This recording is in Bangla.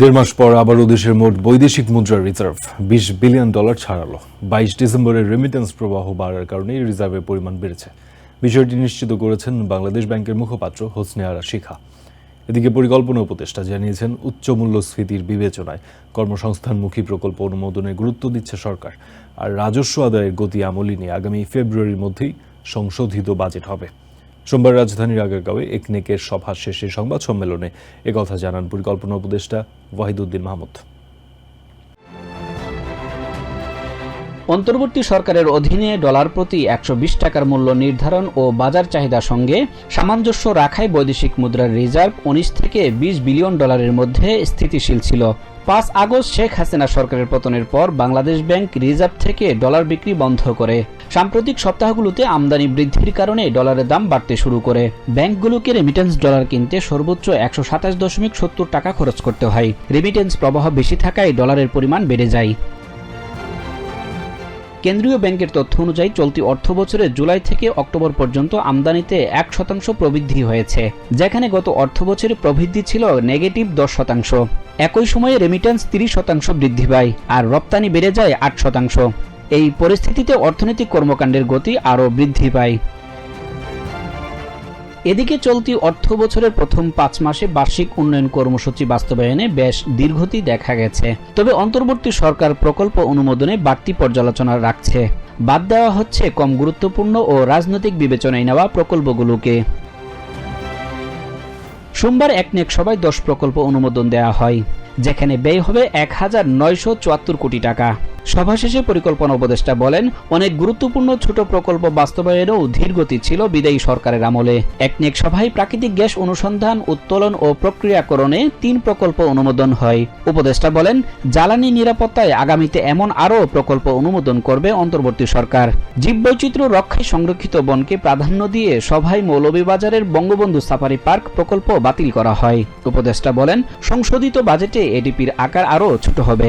দেড় মাস পর আবারও দেশের মোট বৈদেশিক মুদ্রার রিজার্ভ। বিশ বিলিয়ন ডলার ছাড়ালো। বাইশ ডিসেম্বরের রেমিটেন্স প্রবাহ বাড়ার কারণে রিজার্ভের পরিমাণ বেড়েছে। বিষয়টি নিশ্চিত করেছেন বাংলাদেশ ব্যাংকের মুখপাত্র হোসনে আরা শিখা। এদিকে পরিকল্পনা উপদেষ্টা জানিয়েছেন, উচ্চ মূল্যস্ফীতির বিবেচনায় কর্মসংস্থানমুখী প্রকল্প অনুমোদনে গুরুত্ব দিচ্ছে সরকার। আর রাজস্ব আদায়ের গতি আমলি নিয়ে আগামী ফেব্রুয়ারির মধ্যেই সংশোধিত বাজেট হবে। সোমবার রাজধানীর আগারগাঁওয়ে একনেকের সভা শেষে সংবাদ সম্মেলনে একথা জানান পরিকল্পনা উপদেষ্টা ওয়াহিদুদ্দিন মাহমুদ। অন্তর্বর্তী সরকারের অধীনে ডলার প্রতি একশো বিশ টাকার মূল্য নির্ধারণ ও বাজার চাহিদার সঙ্গে সামঞ্জস্য রাখায় বৈদেশিক মুদ্রার রিজার্ভ উনিশ থেকে বিশ বিলিয়ন ডলারের মধ্যে স্থিতিশীল ছিল। পাঁচ আগস্ট শেখ হাসিনা সরকারের পতনের পর বাংলাদেশ ব্যাংক রিজার্ভ থেকে ডলার বিক্রি বন্ধ করে। সাম্প্রতিক সপ্তাহগুলোতে আমদানি বৃদ্ধির কারণে ডলারের দাম বাড়তে শুরু করে। ব্যাংকগুলোকে রেমিটেন্স ডলার কিনতে সর্বোচ্চ একশো সাতাশ দশমিক সত্তর টাকা খরচ করতে হয়। রেমিটেন্স প্রবাহ বেশি থাকায় ডলারের পরিমাণ বেড়ে যায়। কেন্দ্রীয় ব্যাংকের তথ্য অনুযায়ী চলতি অর্থ বছরের জুলাই থেকে অক্টোবর পর্যন্ত আমদানিতে এক শতাংশ প্রবৃদ্ধি হয়েছে, যেখানে গত অর্থ বছরে প্রবৃদ্ধি ছিল নেগেটিভ দশ শতাংশ। একই সময়ে রেমিটেন্স তিরিশ শতাংশ বৃদ্ধি পায়, আর রপ্তানি বেড়ে যায় আট শতাংশ। এই পরিস্থিতিতে অর্থনৈতিক কর্মকাণ্ডের গতি আরও বৃদ্ধি পায়। এদিকে চলতি অর্থ বছরের প্রথম পাঁচ মাসে বার্ষিক উন্নয়ন কর্মসূচি বাস্তবায়নে বেশ দীর্ঘতি দেখা গেছে। তবে অন্তর্বর্তী সরকার প্রকল্প অনুমোদনে বাড়তি পর্যালোচনা রাখছে। বাদ দেওয়া হচ্ছে কম গুরুত্বপূর্ণ ও রাজনৈতিক বিবেচনায় নেওয়া প্রকল্পগুলোকে। সোমবার একনেক সভায় দশ প্রকল্প অনুমোদন দেওয়া হয়, যেখানে ব্যয় হবে এক হাজার নয়শো চুয়াত্তর কোটি টাকা। সভা শেষে পরিকল্পনা উপদেষ্টা বলেন, অনেক গুরুত্বপূর্ণ ছোট প্রকল্প বাস্তবায়নেও ধীরগতি ছিল বিদায়ী সরকারের আমলে। একনেক সভায় প্রাকৃতিক গ্যাস অনুসন্ধান, উত্তোলন ও প্রক্রিয়াকরণে তিন প্রকল্প অনুমোদন হয়। উপদেষ্টা বলেন, জ্বালানি নিরাপত্তায় আগামীতে এমন আরও প্রকল্প অনুমোদন করবে অন্তর্বর্তী সরকার। জীববৈচিত্র্য রক্ষায় সংরক্ষিত বনকে প্রাধান্য দিয়ে সভায় মৌলভীবাজারের বঙ্গবন্ধু সাফারি পার্ক প্রকল্প বাতিল করা হয়। উপদেষ্টা বলেন, সংশোধিত বাজেটে এডিপির আকার আরও ছোট হবে।